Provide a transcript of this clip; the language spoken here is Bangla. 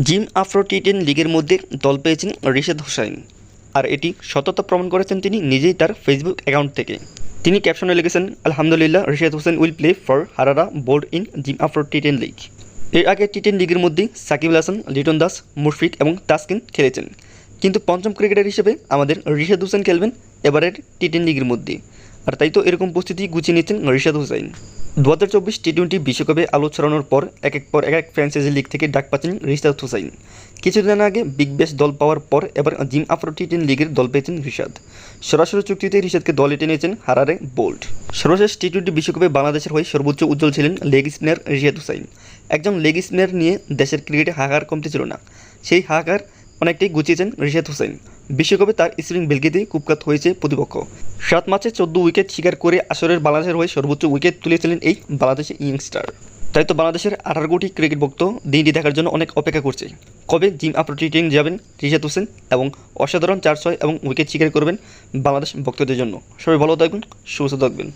জিম আফ্রো টি টেন লিগের মধ্যে দল পেয়েছেন রিশাদ হোসাইন। আর এটি সততা প্রমাণ করেছেন তিনি নিজেই তার ফেসবুক অ্যাকাউন্ট থেকে। তিনি ক্যাপশনে লিখেছেন, আলহামদুলিল্লাহ, Rishad Hossain will play for Harare board in Zim Afro T ten league এর আগে টি টেন লিগের মধ্যে সাকিবুল হাসান, লিটন দাস, মুশফিক এবং তাসকিন খেলেছেন। কিন্তু পঞ্চম ক্রিকেটার হিসেবে আমাদের রিশাদ হোসেন খেলবেন এবারের টি টেন লিগের মধ্যে। আর তাই তো এরকম প্রস্তুতি গুছিয়ে নিচ্ছেন রিশাদ হুসাইন। দু হাজার চব্বিশ টি টোয়েন্টি বিশ্বকাপে আলো ছড়ানোর পর এক এক পর এক এক ফ্র্যাঞ্চাইজি লিগ থেকে ডাক পাচ্ছেন রিশাদ হুসাইন। কিছুদিন আগে বিগ ব্যাশ দল পাওয়ার পর এবার জিম আফ্রো টি টেন লিগের দল পেয়েছেন রিশাদ সরাসরি চুক্তিতে রিশাদকে দলে টেনেছেন হারারে বোল্ট। সর্বশেষ টি টোয়েন্টি বিশ্বকাপে বাংলাদেশের হয়ে সর্বোচ্চ উজ্জ্বল ছিলেন লেগ স্পিনার রিশাদ হোসাইন। একজন লেগ স্পিনার নিয়ে দেশের ক্রিকেটে হাহাকার কমতে ছিল না। সেই হাহাকার অনেকটাই গুছিয়েছেন রিশাদ হোসেন বিশ্বকাপে তার স্পিন বেলগিতে কুপকাত হয়েছে প্রতিপক্ষ। সাত ম্যাচে চোদ্দ উইকেট শিকার করে আসরের বাংলাদেশের হয়ে সর্বোচ্চ উইকেট তুলেছিলেন এই বাংলাদেশের ইয়ংস্টার। তাই তো বাংলাদেশের আঠারো কোটি ক্রিকেট ভক্ত দিনটি দেখার জন্য অনেক অপেক্ষা করছে। কবে জিম আপ টি টেন যাবেন রিশাদ হোসেন এবং অসাধারণ চার ছয় এবং উইকেট শিকার করবেন বাংলাদেশ ভক্তদের জন্য। সবাই ভালো থাকবেন, সুস্থ থাকবেন।